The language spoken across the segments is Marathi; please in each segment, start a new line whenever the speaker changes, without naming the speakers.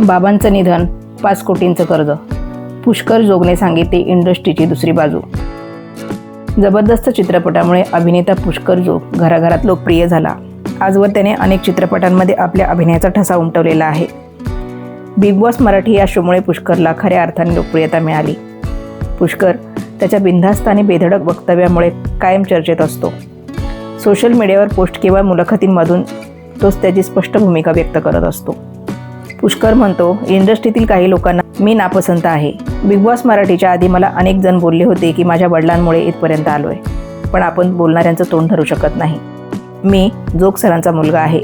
बाबांचं निधन पाच कोटींचं कर्ज. पुष्कर जोगने सांगितली इंडस्ट्रीची दुसरी बाजू. जबरदस्त चित्रपटामुळे अभिनेता पुष्कर जोग घराघरात लोकप्रिय झाला. आजवर त्याने अनेक चित्रपटांमध्ये आपल्या अभिनयाचा ठसा उमटवलेला आहे. बिग बॉस मराठी या शोमुळे पुष्करला खऱ्या अर्थाने लोकप्रियता मिळाली. पुष्कर त्याच्या बिनधास्त आणि बेधडक वक्तव्यामुळे कायम चर्चेत असतो. सोशल मीडियावर पोस्ट किंवा मुलाखतींमधून तोच त्याची स्पष्ट भूमिका व्यक्त करत असतो. पुष्कर म्हणतो इंडस्ट्रीतील काही लोकांना मी नापसंत आहे. बिग बॉस मराठीच्या आधी मला अनेक जण बोलले होते की माझ्या वडिलांमुळे इथपर्यंत आलो आहे पण आपण बोलणाऱ्यांचं तोंड धरू शकत नाही. मी जोग सरांचा मुलगा आहे.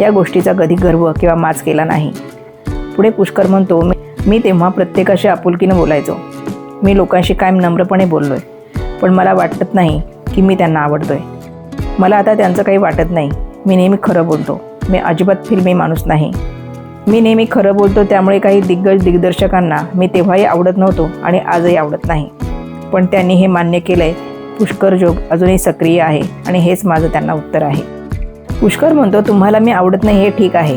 या गोष्टीचा कधी गर्व किंवा माज केला नाही. पुढे पुष्कर म्हणतो "मी- तेव्हा प्रत्येकाशी आपुलकीनं बोलायचो. मी लोकांशी कायम नम्रपणे बोललो आहे पण मला वाटत नाही की मी त्यांना आवडतो आहे मला आता त्यांचं काही वाटत नाही. मी नेहमी खरं बोलतो. मी अजिबात फिल्मी माणूस नाही. मी नेहमी खरं बोलतो त्यामुळे काही दिग्गज दिग्दर्शकांना मी तेव्हाही आवडत नव्हतो आणि आजही आवडत नाही. पण त्यांनी हे मान्य केलं आहे पुष्कर जोग अजूनही सक्रिय आहे आणि हेच माझं त्यांना उत्तर आहे. पुष्कर म्हणतो तुम्हाला मी आवडत नाही हे ठीक आहे.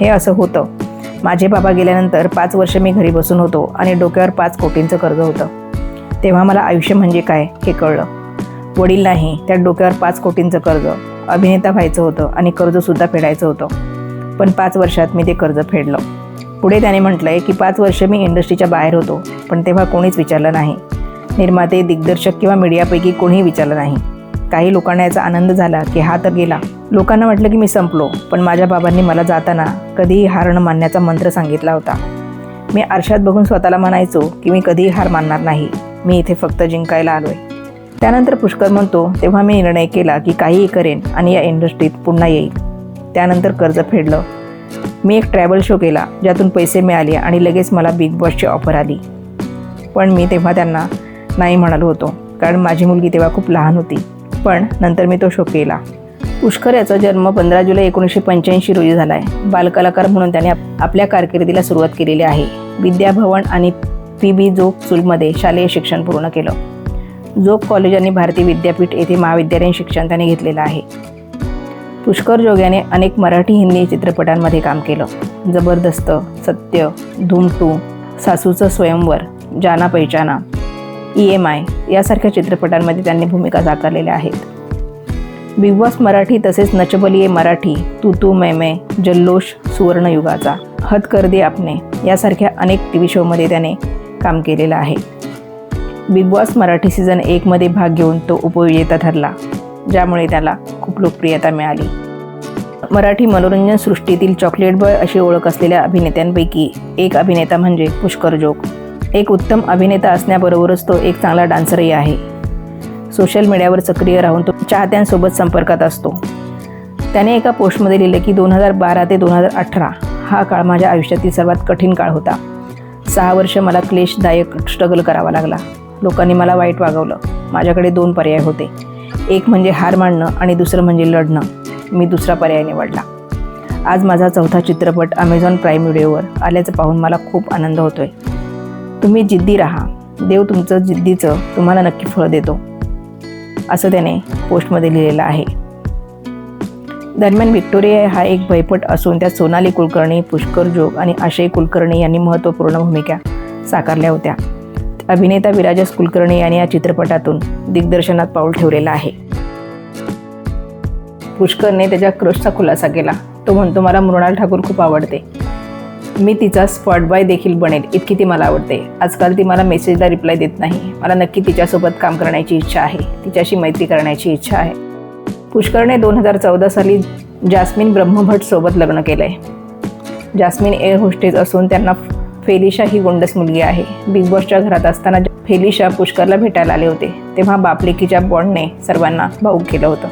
हे असं होतं. माझे बाबा गेल्यानंतर पाच वर्ष मी घरी बसून होतो आणि डोक्यावर पाच कोटींचं कर्ज होतं. तेव्हा मला आयुष्य म्हणजे काय हे कळलं. वडील नाही त्या डोक्यावर पाच कोटींचं कर्ज. अभिनेता व्हायचं होतं आणि कर्जसुद्धा फेडायचं होतं. पण पाच वर्षात मी ते कर्ज फेडलं. पुढे त्याने म्हटलंय की पाच वर्ष मी इंडस्ट्रीच्या बाहेर होतो पण तेव्हा कोणीच विचारलं नाही. निर्माते दिग्दर्शक किंवा मीडियापैकी कोणीही विचारलं नाही. काही लोकांना याचा आनंद झाला की हा तर गेला. लोकांना वाटलं की मी संपलो पण माझ्या बाबांनी मला जाताना कधीही हार न मानण्याचा मंत्र सांगितला होता. मी आरशात बघून स्वतःला म्हणायचो की मी कधीही हार मानणार नाही. मी इथे फक्त जिंकायला आलोय. त्यानंतर पुष्कर म्हणतो तेव्हा मी निर्णय केला की काहीही करेन आणि या इंडस्ट्रीत पुन्हा येईल. त्यानंतर कर्ज फेडलं. मी एक ट्रॅव्हल शो केला ज्यातून पैसे मिळाले आणि लगेच मला बिग बॉसची ऑफर आली. पण मी तेव्हा त्यांना नाही म्हणालो होतो कारण माझी मुलगी तेव्हा खूप लहान होती. पण नंतर मी तो शो केला. पुष्कर याचा जन्म पंधरा जुलै एकोणीसशे पंच्याऐंशी रोजी झाला आहे बालकलाकार म्हणून त्याने आपल्या कारकिर्दीला सुरुवात केलेली आहे. विद्याभवन आणि पी बी जोग चूलमध्ये शालेय शिक्षण पूर्ण केलं. जोग कॉलेज आणि भारतीय विद्यापीठ येथे महाविद्यालयीन शिक्षण त्याने घेतलेलं आहे. पुष्कर जोग्याने अनेक मराठी हिंदी चित्रपटांमध्ये काम केलं. जबरदस्त सत्य धूम टू सासूचं स्वयंवर जाना पैचाना ई एम आय यासारख्या चित्रपटांमध्ये त्यांनी भूमिका साकारलेल्या आहेत. बिग बॉस मराठी तसेच नचबलिये मराठी तू तू मै मै जल्लोष सुवर्णयुगाचा हद कर दे आपने यासारख्या अनेक टी व्ही शोमध्ये त्याने काम केलेलं आहे. बिग बॉस मराठी सीझन एकमध्ये भाग घेऊन तो उपविजेता ठरला. ज्यामुळे त्याला खूप लोकप्रियता मिळाली. मराठी मनोरंजन सृष्टीतील चॉकलेट बॉय अशी ओळख असलेल्या अभिनेत्यांपैकी एक अभिनेता म्हणजे पुष्कर जोग. एक उत्तम अभिनेता असण्याबरोबरच तो एक चांगला डान्सरही आहे. सोशल मीडियावर सक्रिय राहून तो चाहत्यांसोबत संपर्कात असतो. त्याने एका पोस्टमध्ये लिहिलं की दोन हजार बारा ते दोन हजार अठरा हा काळ माझ्या आयुष्यातील सर्वात कठीण काळ होता. सहा वर्ष मला क्लेशदायक स्ट्रगल करावा लागला. लोकांनी मला वाईट वागवलं. माझ्याकडे दोन पर्याय होते. एक म्हणजे हार मानणं आणि दुसरं म्हणजे लढणं मी दुसरा पर्याय निवडला. आज माझा चौथा चित्रपट अमेझॉन प्राईम व्हिडिओवर आल्याचं पाहून मला खूप आनंद होतोय. तुम्ही जिद्दी राहा. देव तुमचं जिद्दीचं तुम्हाला नक्की फळ देतो. असं त्याने पोस्टमध्ये लिहिलेलं आहे. दरम्यान व्हिक्टोरिया हा एक भयपट असून त्यात सोनाली कुलकर्णी पुष्कर जोग आणि आशय कुलकर्णी यांनी महत्त्वपूर्ण भूमिका साकारल्या होत्या. अभिनेता विराजस कुलकर्णी यांनी या चित्रपटातून दिग्दर्शनात पाऊल ठेवलेलं आहे. पुष्करने त्याच्या क्रशचा खुलासा केला. तो म्हणतो मला मृणाल ठाकूर खूप आवडते. मी तिचा स्पॉट बॉय देखील बनेल इतकी ती मला आवडते. आजकाल ती मला मेसेजला रिप्लाय देत नाही. मला नक्की तिच्यासोबत काम करण्याची इच्छा आहे. तिच्याशी मैत्री करण्याची इच्छा आहे. पुष्करने दोन हजार चौदा साली जास्मिन ब्रह्मभट सोबत लग्न केलं आहे जास्मिन एअर होस्टेज असून त्यांना फेलिशा ही गोंडस मुलगी आहे. बिग बॉसच्या घरात असताना फेलिशा पुष्करला भेटायला आले होते तेव्हा बापलेकीच्या बॉन्डने सर्वांना भाऊक केलं होतं.